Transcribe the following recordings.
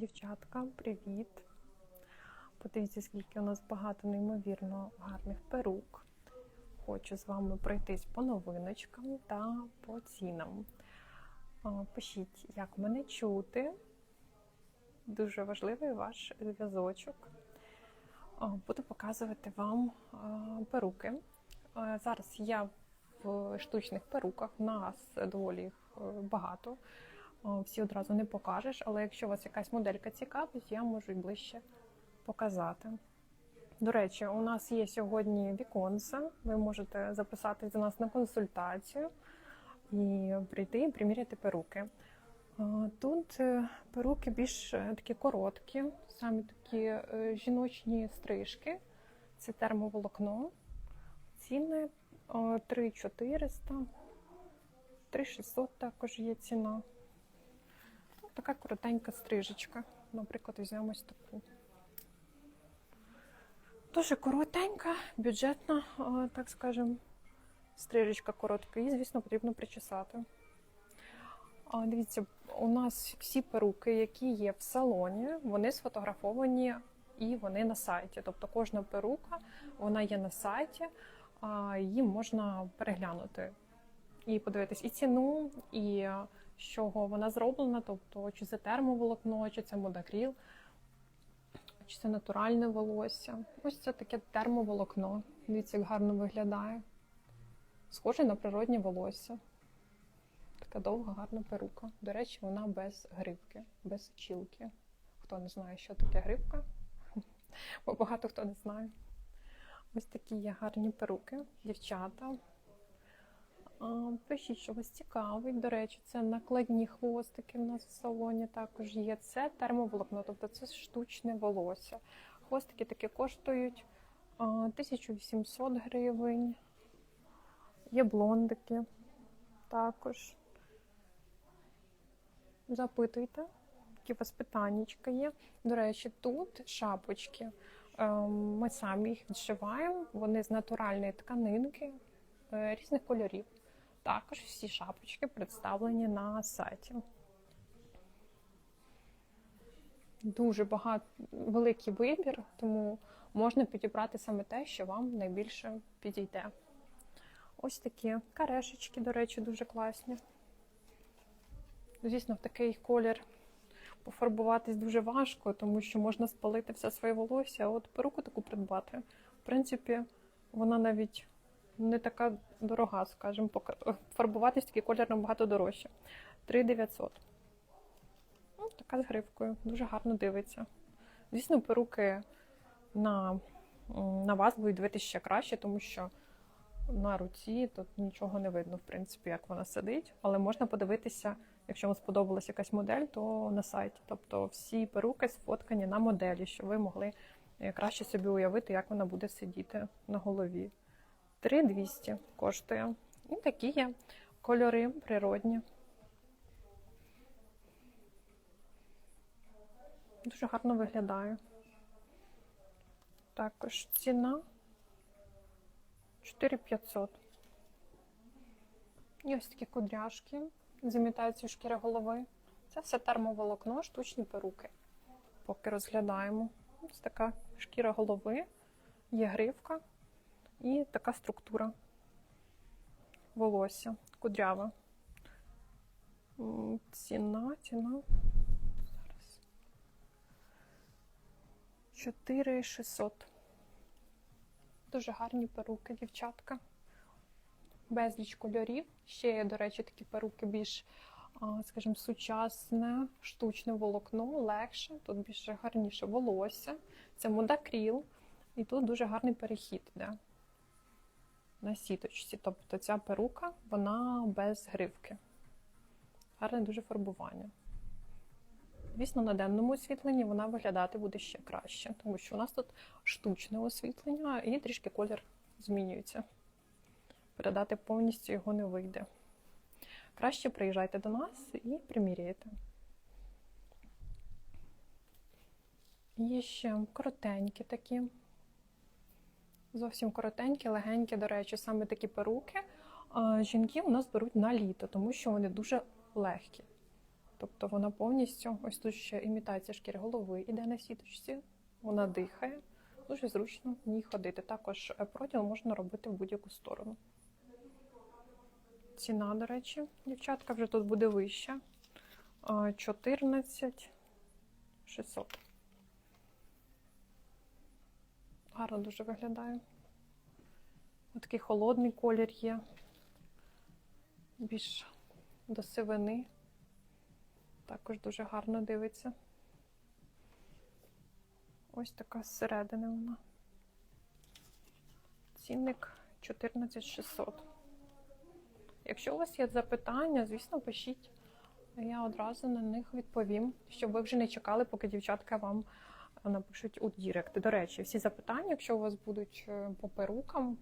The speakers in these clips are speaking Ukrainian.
Дівчатка, привіт! Подивіться, скільки у нас багато неймовірно гарних перук. Хочу з вами пройтись по новиночкам та по цінам. Пишіть, як мене чути. Дуже важливий ваш зв'язочок. Буду показувати вам перуки. Зараз я в штучних перуках. Нас доволі їх е, багато. О, всі одразу не покажеш, але якщо вас якась моделька цікавить, я можу й ближче показати. До речі, у нас є сьогодні віконце. Ви можете записатись до нас на консультацію і прийти і приміряти перуки. Тут е, перуки більш е, такі короткі, самі такі е, жіночні стрижки. Це термоволокно. Ціни 3400, 3600 також є ціна. Така коротенька стрижечка. Наприклад, візьмемо ось таку. Дуже коротенька, бюджетна, так скажемо, стрижечка коротка. Її, звісно, потрібно причесати. Дивіться, у нас всі перуки, які є в салоні, вони сфотографовані і вони на сайті. Тобто кожна перука вона є на сайті, її можна переглянути і подивитись і ціну, і з чого вона зроблена, тобто чи це термоволокно, чи це модакріл, чи це натуральне волосся. Ось це таке термоволокно. Дивіться, як гарно виглядає. Схоже на природнє волосся. Така довга, гарна перука. До речі, вона без грибки, без чілки. Хто не знає, що таке грибка, бо багато хто не знає. Ось такі є гарні перуки, дівчата. А, Пишіть, що вас цікавить. До речі, це накладні хвостики в нас в салоні також є. Це термоволокно, тобто це штучне волосся. Хвостики такі коштують 1800 гривень. Є блондики також. Запитуйте, які у вас питаннячка є. До речі, тут шапочки. Ем, Ми самі їх відшиваємо, вони з натуральної тканинки е, різних кольорів. Також всі шапочки представлені на сайті. Дуже багато великий вибір, тому можна підібрати саме те, що вам найбільше підійде. Ось такі карешечки, до речі, дуже класні. Звісно, в такий колір пофарбуватись дуже важко, тому що можна спалити все своє волосся. А от перуку таку придбати. В принципі, вона навіть не така дорога, скажімо, фарбуватись такий колір набагато дорожче. 3900. Ну, така з гривкою, дуже гарно дивиться. Звісно, перуки на, на вас будуть дивитися ще краще, тому що на руці тут нічого не видно, в принципі, як вона сидить. Але можна подивитися, якщо вам сподобалась якась модель, то на сайті. Тобто всі перуки сфоткані на моделі, щоб ви могли е, краще собі уявити, як вона буде сидіти на голові. 3200 коштує. І такі є кольори природні. Дуже гарно виглядає. Також ціна 4500. І ось такі кудряшки з імітацією шкіри голови. Це все термоволокно, штучні перуки. Поки розглядаємо. Ось така шкіра голови, є гривка і така структура волосся, кудрява. Ціна, ціна. Зараз. 4600. Дуже гарні перуки, дівчатка. Безліч кольорів. Ще є, до речі, такі перуки більш, скажімо, сучасне, штучне волокно, легше. Тут більш гарніше волосся. Це модакріл. І тут дуже гарний перехід йде на сіточці. Тобто ця перука, вона без гривки. Гарне дуже фарбування. Звісно, на денному освітленні вона виглядати буде ще краще, тому що у нас тут штучне освітлення і трішки колір змінюється. Передати повністю його не вийде. Краще приїжджайте до нас і приміряйте. Є ще коротенькі такі. Зовсім коротенькі, легенькі, до речі, саме такі перуки. Жінки у нас беруть на літо, тому що вони дуже легкі. Тобто вона повністю, ось тут ще імітація шкіри голови іде на сіточці, вона дихає, дуже зручно в ній ходити. Також е, проділ можна робити в будь-яку сторону. Ціна, до речі, дівчатка вже тут буде вища. 14 600. Гарно дуже виглядає. Ось такий холодний колір є. Більш до сивини. Також дуже гарно дивиться. Ось така зсередини вона. Цінник 14600. Якщо у вас є запитання, звісно, пишіть. Я одразу на них відповім, щоб ви вже не чекали, поки дівчатка вам напишуть у Дірект. До речі, всі запитання, якщо у вас будуть е, по перукам,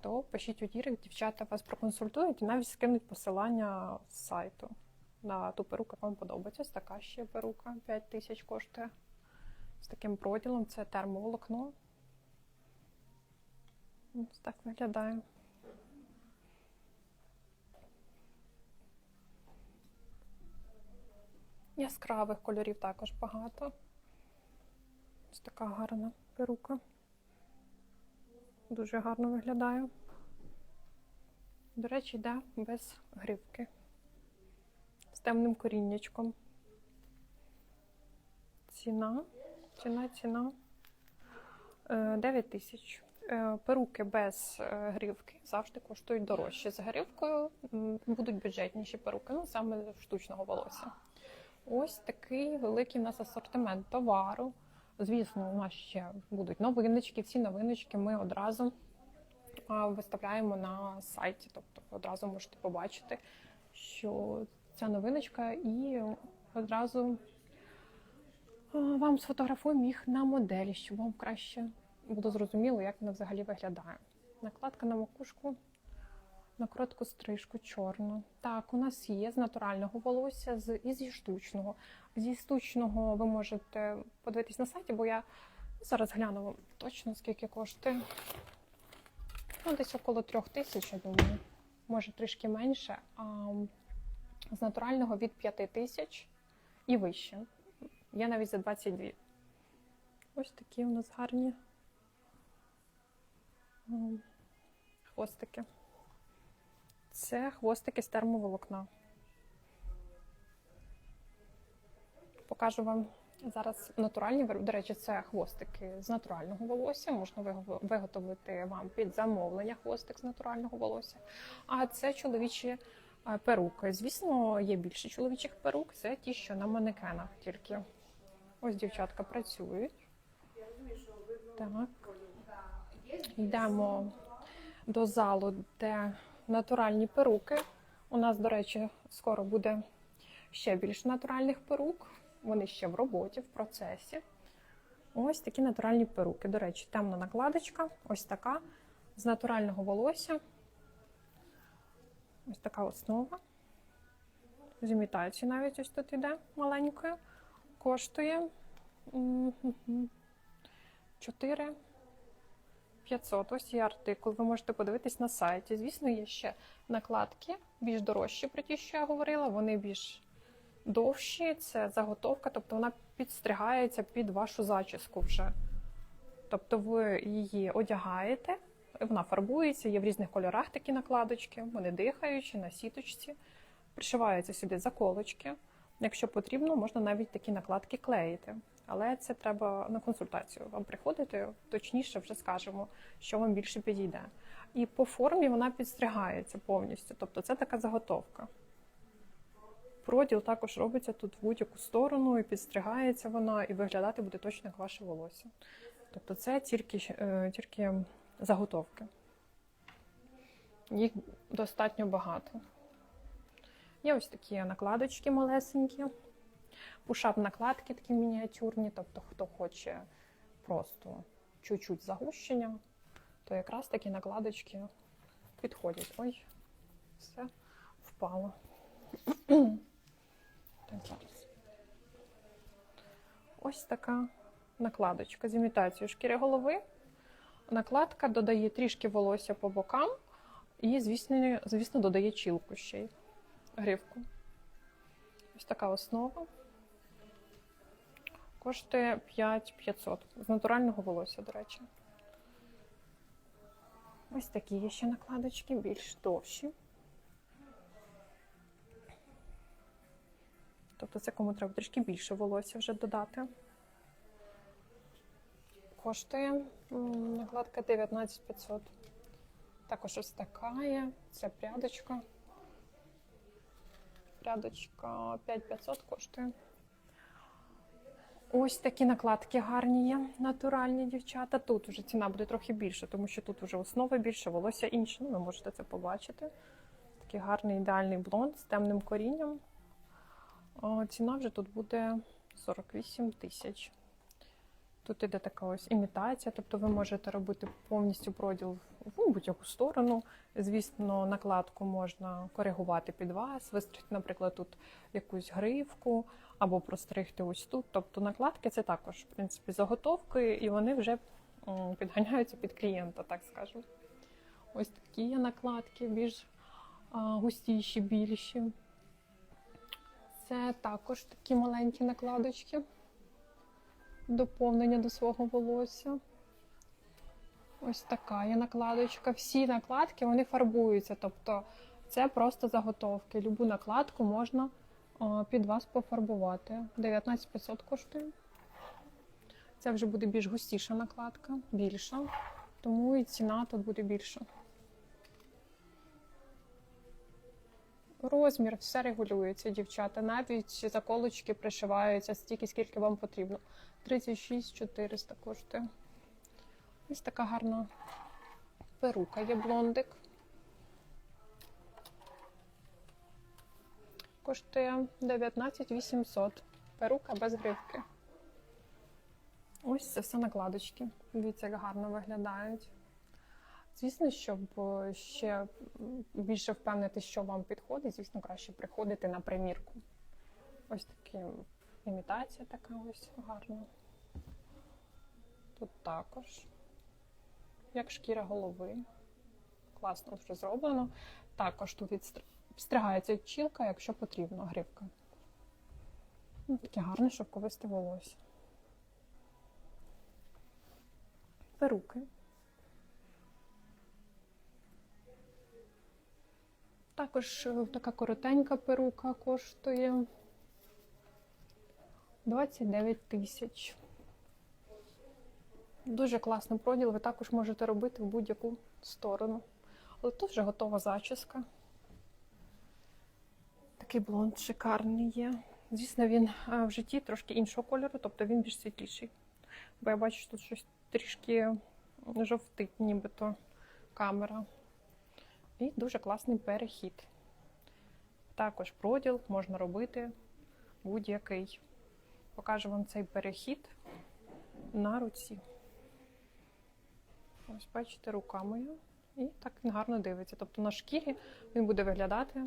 то пишіть у Дірект, дівчата вас проконсультують і навіть скинуть посилання з сайту на ту перуку, вам подобається. Така ще перука 5 тисяч коштує. З таким проділом це термоволокно. Ось так виглядає. Яскравих кольорів також багато. Ось така гарна перука. Дуже гарно виглядає. До речі, йде без гривки. З темним коріннячком. Ціна. Ціна, ціна. Е, 9 тисяч. Е, Перуки без е, гривки завжди коштують дорожче. З гривкою будуть бюджетніші перуки, ну саме штучного волосся. Ось такий великий у нас асортимент товару. Звісно, у нас ще будуть новиночки. Всі новиночки ми одразу виставляємо на сайті. Тобто одразу можете побачити, що ця новиночка, і одразу вам сфотографуємо їх на моделі, щоб вам краще було зрозуміло, як вона взагалі виглядає. Накладка на макушку на коротку стрижку чорну. Так, у нас є з натурального волосся з, і зі штучного. Зі штучного ви можете подивитись на сайті, бо я зараз гляну вам точно скільки коштує. Ну, десь около трьох тисяч, я думаю. Може трішки менше. А з натурального від 5 тисяч і вище. Є навіть за 22. Ось такі у нас гарні хвостики. Це хвостики з термоволокна. Покажу вам зараз натуральні. До речі, це хвостики з натурального волосся. Можна виготовити вам під замовлення хвостик з натурального волосся. А це чоловічі е, перуки. Звісно, є більше чоловічих перук. Це ті, що на манекенах тільки. Ось дівчатка працюють. Так. Йдемо до залу, де натуральні перуки. У нас, до речі, скоро буде ще більше натуральних перук. Вони ще в роботі, в процесі. Ось такі натуральні перуки. До речі, темна накладочка, ось така з натурального волосся. Ось така основа. З імітацією навіть ось тут іде маленькою. Коштує м, м, м, 4 500. Ось є артикул. Ви можете подивитись на сайті. Звісно, є ще накладки, більш дорожчі про ті, що я говорила. Вони більш довші. Це заготовка, тобто вона підстригається під вашу зачіску вже. Тобто ви її одягаєте, вона фарбується, є в різних кольорах такі накладочки, вони дихаючі на сіточці, пришиваються сюди заколочки. Якщо потрібно, можна навіть такі накладки клеїти. Але це треба на консультацію. Вам приходити, точніше вже скажемо, що вам більше підійде. І по формі вона підстригається повністю. Тобто це така заготовка. Проділ також робиться тут в будь-яку сторону, і підстригається вона, і виглядати буде точно як ваше волосся. Тобто це тільки, е, тільки заготовки. Їх достатньо багато. Є ось такі накладочки малесенькі. Пушап накладки такі мініатюрні, тобто хто хоче просто чуть-чуть загущення, то якраз такі накладочки підходять. Ой, все впало. Так, зараз. Ось така накладочка з імітацією шкіри голови. Накладка додає трішки волосся по бокам і, звісно, звісно додає чілку ще й гривку. Ось така основа. Коштує 5500 з натурального волосся, до речі. Ось такі є ще накладочки, більш довші. Тобто це кому треба трішки більше волосся вже додати. Коштує накладка 19500. Також ось така є. Це прядочка. Прядочка 5500 коштує. Ось такі накладки гарні є, натуральні дівчата. Тут вже ціна буде трохи більше, тому що тут вже основа більше, волосся інше. Ну, ви можете це побачити. Такий гарний ідеальний блонд з темним корінням. Ціна вже тут буде 48 тисяч. Тут іде така ось імітація, тобто ви можете робити повністю проділ в будь-яку сторону. Звісно, накладку можна коригувати під вас, вистригти, наприклад, тут якусь гривку або простригти ось тут. Тобто накладки це також, в принципі, заготовки, і вони вже підганяються під клієнта, так скажемо. Ось такі є накладки, більш густіші, більші. Це також такі маленькі накладочки доповнення до свого волосся. Ось така є накладочка. Всі накладки вони фарбуються. Тобто це просто заготовки. Любу накладку можна під вас пофарбувати. 19500 коштує. Це вже буде більш густіша накладка, більша, тому і ціна тут буде більша. Розмір все регулюється, дівчата. Навіть заколочки пришиваються стільки, скільки вам потрібно. 36 400 коштує. Ось така гарна перука є блондик. Коштує 19 800. Перука без гривки. Ось це все накладочки. Дивіться, як гарно виглядають. Звісно, щоб е, ще більше впевнитися, що вам підходить, звісно, краще приходити на примірку. Ось такі імітація така ось гарна. Тут також, як шкіра голови. Класно вже зроблено. Також тут відстригається чілка, якщо потрібно, гривка. Ну, Таке гарне шовковисте волосся. Перуки. Також е, така коротенька перука коштує 29 тисяч. Дуже класний проділ, ви також можете робити в будь-яку сторону. Але тут вже готова зачіска. Такий блонд шикарний є. Звісно, він е, в житті трошки іншого кольору, тобто він більш світліший. Бо я бачу, що тут щось трішки жовтить, нібито камера. І дуже класний перехід. Також проділ можна робити будь-який. Покажу вам цей перехід на руці. Ось, бачите, рука моя. І так він гарно дивиться. Тобто на шкірі він буде виглядати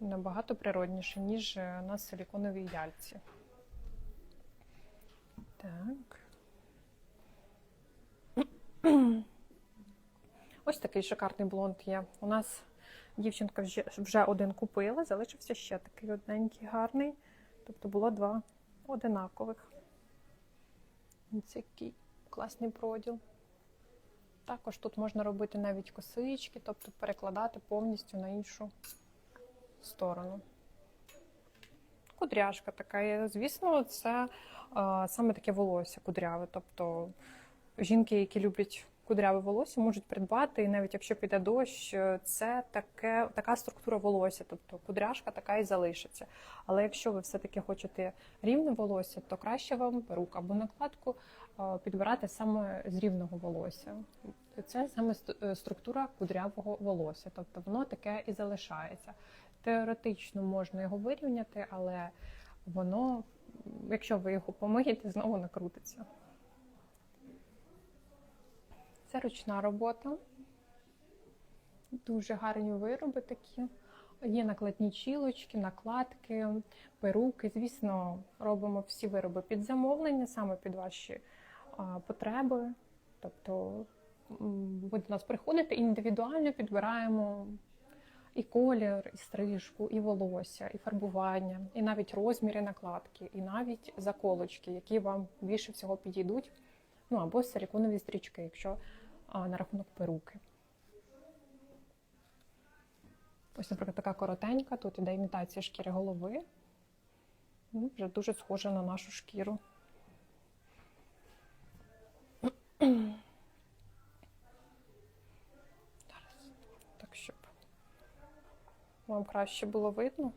набагато природніше, ніж на силіконовій яльці. Так. Ось такий шикарний блонд є. У нас дівчинка вже один купила, залишився ще такий одненький, гарний. Тобто було два одинакових. Ось який класний проділ. Також тут можна робити навіть косички, тобто перекладати повністю на іншу сторону. Кудряшка така є. Звісно, це а, саме таке волосся кудряве. Тобто жінки, які люблять кудряве волосся, можуть придбати, і навіть якщо піде дощ, це таке, така структура волосся, тобто кудряшка така і залишиться. Але якщо ви все-таки хочете рівне волосся, то краще вам перук або накладку а, підбирати саме з рівного волосся. Це саме структура кудрявого волосся, тобто воно таке і залишається. Теоретично можна його вирівняти, але воно, якщо ви його помиєте, знову накрутиться. Це ручна робота. Дуже гарні вироби такі. Є накладні чілочки, накладки, перуки. Звісно, робимо всі вироби під замовлення, саме під ваші потреби. Тобто ви до нас приходите індивідуально підбираємо і колір, і стрижку, і волосся, і фарбування, і навіть розміри накладки, і навіть заколочки, які вам більше всього підійдуть. Ну або силіконові стрічки, якщо а, на рахунок перуки. Ось, наприклад, така коротенька, тут іде імітація шкіри голови. Ну, вже дуже схожа на нашу шкіру. Зараз, так, щоб вам краще було видно.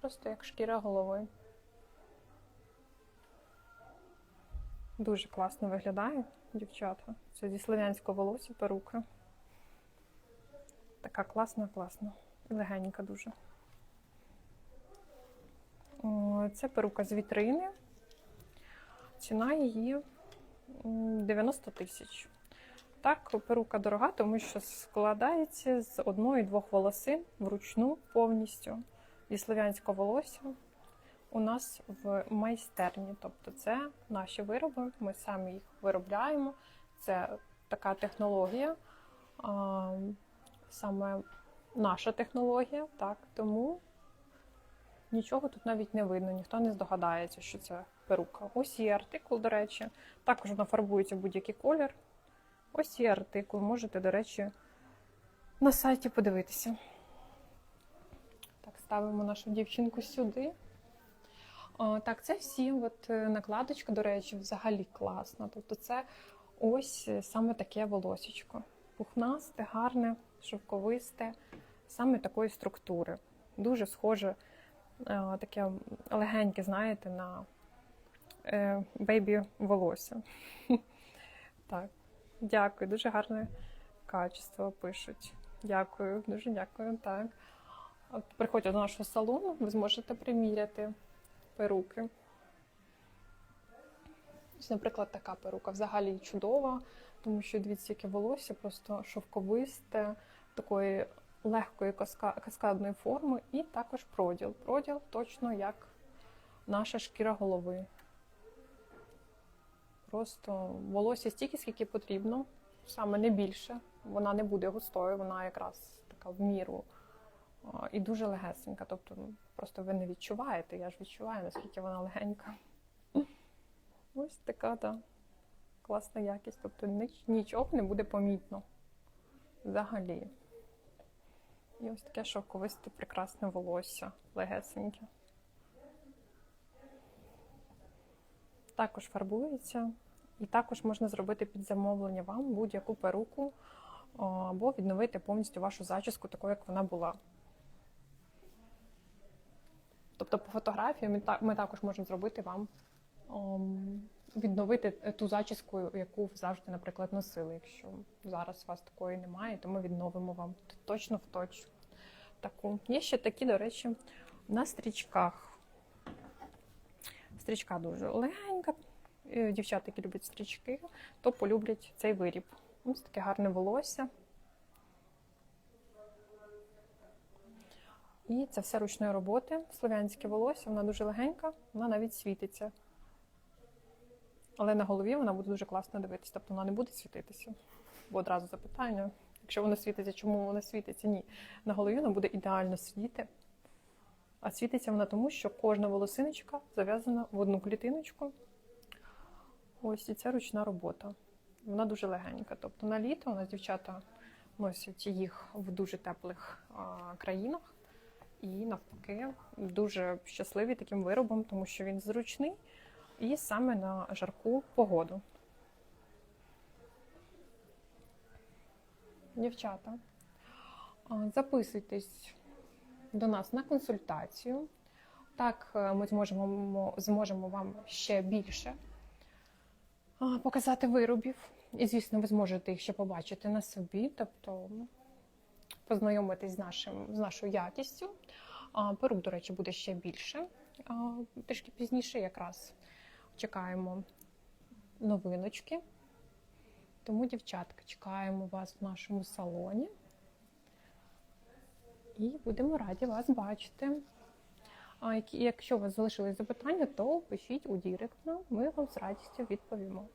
Просто як шкіра голови. Дуже класно виглядає, дівчата. Це зі слов'янського волосся перука. Така класна, класна. Легенька дуже. Це перука з вітрини. Ціна її 90 тисяч. Так, перука дорога, тому що складається з одної-двох волосин вручну повністю. Зі слов'янського волосся у нас в майстерні. Тобто це наші вироби, ми самі їх виробляємо. Це така технологія, саме наша технологія, так, тому нічого тут навіть не видно, ніхто не здогадається, що це перука. Ось є артикул, до речі, також вона фарбується будь-який колір. Ось є артикул, можете, до речі, на сайті подивитися. Так, ставимо нашу дівчинку сюди. О, так, це всі от е, накладочка, до речі, взагалі класна. Тобто це ось е, саме таке волосічко. Пухнасте, гарне, шовковисте, саме такої структури. Дуже схоже, е, таке легеньке, знаєте, на бейбі волосся. Так, дякую, дуже гарне качество пишуть. Дякую, дуже дякую. Так. Приходьте до нашого салону, ви зможете приміряти перуки. Ось, наприклад, така перука взагалі чудова, тому що дивіться, яке волосся, просто шовковисте, такої легкої каскадної форми, і також проділ. Проділ точно як наша шкіра голови. Просто волосся стільки, скільки потрібно, саме не більше. Вона не буде густою, вона якраз така в міру і дуже легесенька. Тобто, ну, просто ви не відчуваєте. Я ж відчуваю, наскільки вона легенька. Ось така та класна якість. Тобто ніч- нічого не буде помітно. Взагалі. І ось таке шовковисте прекрасне волосся, легесеньке. Також фарбується. І також можна зробити під замовлення вам будь-яку перуку або відновити повністю вашу зачіску такою, як вона була. Тобто по фотографії ми, та- ми також можемо зробити вам відновити ту зачіску, яку завжди, наприклад, носили. Якщо зараз у вас такої немає, то ми відновимо вам точно в точку. Таку. Є ще такі, до речі, на стрічках. Стрічка дуже легенька. Е, Дівчата, які люблять стрічки, то полюблять цей виріб. Ось таке гарне волосся. І це все ручної роботи. Слов'янське волосся, вона дуже легенька, вона навіть світиться. Але на голові вона буде дуже класно дивитися, тобто вона не буде світитися. Бо одразу запитання, якщо вона світиться, чому вона світиться? Ні. На голові вона буде ідеально світи. А світиться вона тому, що кожна волосиночка зав'язана в одну клітиночку. Ось і це ручна робота. Вона дуже легенька. Тобто на літо у нас дівчата носять їх в дуже теплих а, країнах. І навпаки, дуже щасливі таким виробом, тому що він зручний і саме на жарку погоду. Дівчата, записуйтесь до нас на консультацію. Так, е, ми зможемо, зможемо вам ще більше показати виробів. І, звісно, ви зможете їх ще побачити на собі, тобто ну, познайомитись з, нашим, з нашою якістю. Перук, до речі, буде ще більше. Трішки пізніше якраз чекаємо новиночки. Тому, дівчатка, чекаємо вас в нашому салоні. І будемо раді вас бачити. А якщо у вас залишились запитання, то пишіть у Дірект нам, ми вам з радістю відповімо.